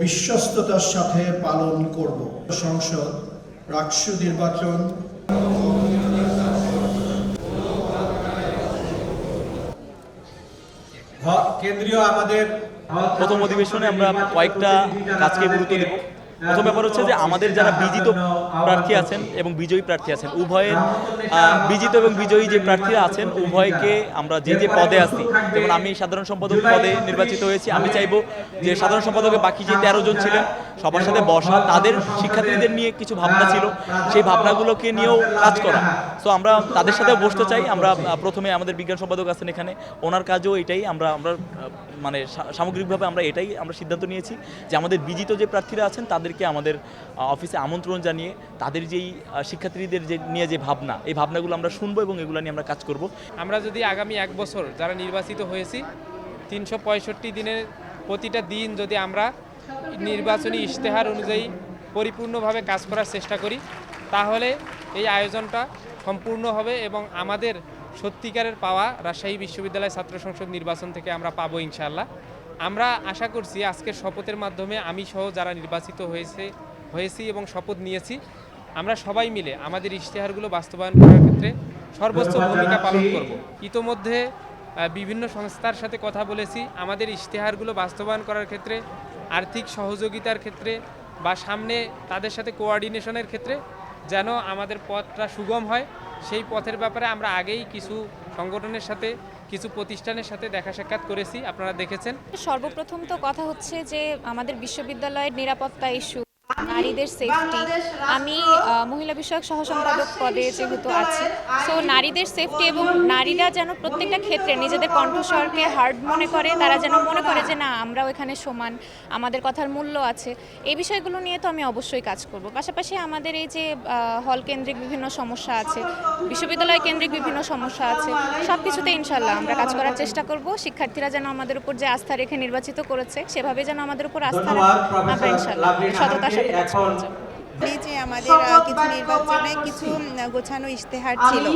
বিশ্বস্ততার সাথে পালন করব। সংসদ রাষ্ট্র নির্বাচন। হ- কেন্দ্রীয় আমাদের প্রথম অধিবেশনে আমরা কয়েকটা কাজকে গুরুত্ব দেব। প্রথম ব্যাপার হচ্ছে যে আমাদের যারা বিজিত প্রার্থী আছেন এবং বিজয়ী প্রার্থী আছেন, উভয়ের বিজিত এবং বিজয়ী যে প্রার্থীরা আছেন, উভয়কে আমরা যে যে পদে আছি যেমন আমি সাধারণ সম্পাদক পদে নির্বাচিত হয়েছি, আমি চাইব যে সাধারণ সম্পাদকে বাকি যে তেরো জন ছিলেন, সবার সাথে বসা, তাদের শিক্ষার্থীদের নিয়ে কিছু ভাবনা ছিল, সেই ভাবনাগুলোকে নিয়েও কাজ করা। সো আমরা তাদের সাথে বসতে চাই, আমরা প্রথমে আমাদের বিজ্ঞান সম্পাদক আছেন এখানে, ওনার কাজও এটাই আমরা আমরা মানে সামগ্রিকভাবে আমরা এটাই আমরা সিদ্ধান্ত নিয়েছি যে আমাদের বিজিত যে প্রার্থীরা আছেন তাদেরকে আমাদের অফিসে আমন্ত্রণ জানিয়ে তাদের যেই শিক্ষার্থীদের যে নিয়ে যে ভাবনা, এই ভাবনাগুলো আমরা শুনব এবং এগুলো নিয়ে আমরা কাজ করব। আমরা যদি আগামী এক বছর যারা নির্বাচিত হয়েছি, তিনশো পঁয়ষট্টি দিনের প্রতিটা দিন যদি আমরা নির্বাচনী ইশতেহার অনুযায়ী পরিপূর্ণভাবে কাজ করার চেষ্টা করি, তাহলে এই আয়োজনটা সম্পূর্ণ হবে এবং আমাদের সত্যিকারের পাওয়া রাজশাহী বিশ্ববিদ্যালয় ছাত্র সংসদ নির্বাচন থেকে আমরা পাবো ইনশাল্লাহ আমরা আশা করছি আজকের শপথের মাধ্যমে আমি সহ যারা নির্বাচিত হয়েছে হয়েছি এবং শপথ নিয়েছি আমরা সবাই মিলে আমাদের ইশতেহারগুলো বাস্তবায়ন করার ক্ষেত্রে সর্বোচ্চ ভূমিকা পালন করব। ইতোমধ্যে বিভিন্ন সংস্থার সাথে কথা বলেছি আমাদের ইশতেহারগুলো বাস্তবায়ন করার ক্ষেত্রে আর্থিক সহযোগিতার ক্ষেত্রে বা সামনে তাদের সাথে কোঅর্ডিনেশনের ক্ষেত্রে যেন আমাদের পথটা সুগম হয় সেই পথের ব্যাপারে আমরা আগেই কিছু সংগঠনের সাথে কিছু প্রতিষ্ঠানের সাথে দেখা সাক্ষাৎ করেছি, আপনারা দেখেছেন। সর্বপ্রথম তো কথা হচ্ছে যে আমাদের বিশ্ববিদ্যালয়ের নিরাপত্তা ইস্যু নারীদের সেফটি আমি মহিলা বিষয়ক সহ সম্পাদক পদে যেহেতু আছি। সো নারীদের সেফটি এবং নারীরা যেন প্রত্যেকটা ক্ষেত্রে নিজেদের কণ্ঠস্বরকে হার্ড মনে করে তারা যেন মনে করে যে না আমরাও এখানে সমান আমাদের কথার মূল্য আছে। এই বিষয়গুলো নিয়ে তো আমি অবশ্যই কাজ করব। পাশাপাশি আমাদের এই যে হল কেন্দ্রিক বিভিন্ন সমস্যা আছে বিশ্ববিদ্যালয় কেন্দ্রিক বিভিন্ন সমস্যা আছে সব কিছুতে ইনশাল্লাহ আমরা কাজ করার চেষ্টা করব। শিক্ষার্থীরা যেন আমাদের উপর যে আস্থা রেখে নির্বাচিত করেছে সেভাবে যেন আমাদের উপর আস্থা রাখে। আমরা ইনশাল্লাহ সততার সাথে করে যে আমাদের কিছু নির্বাচনে কিছু গোছানো ইশতেহার ছিল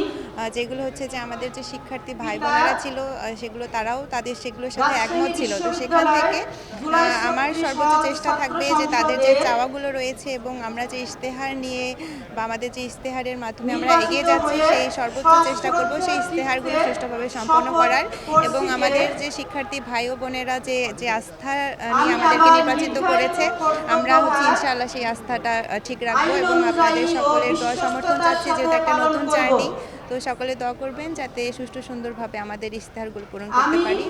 যেগুলো হচ্ছে যে আমাদের যে শিক্ষার্থী ভাই বোনেরা ছিল সেগুলো তারাও তাদের সেগুলোর সাথে একমত ছিল। তো সেখান থেকে আমার সর্বোচ্চ চেষ্টা থাকবে যে তাদের যে চাওয়াগুলো রয়েছে এবং আমরা যে ইশতেহার নিয়ে বা আমাদের যে ইশতেহারের মাধ্যমে আমরা এগিয়ে যাচ্ছি সেই সর্বোচ্চ চেষ্টা করব সেই ইশতেহারগুলো সুষ্ঠুভাবে সম্পন্ন করার এবং আমাদের যে শিক্ষার্থী ভাই ও বোনেরা যে যে আস্থা নিয়ে আমাদেরকে নির্বাচিত করেছে আমরা হচ্ছে ইনশাআল্লাহ সেই আস্থাটা ঠিক রাখব এবং আপনাদের সকলের দোয়া সমর্থন চাচ্ছি যেহেতু একটা নতুন জার্নি। তো সকলে দোয়া করবেন যাতে সুষ্ঠু সুন্দরভাবে আমাদের ইশতেহারগুলো পূরণ করতে পারি।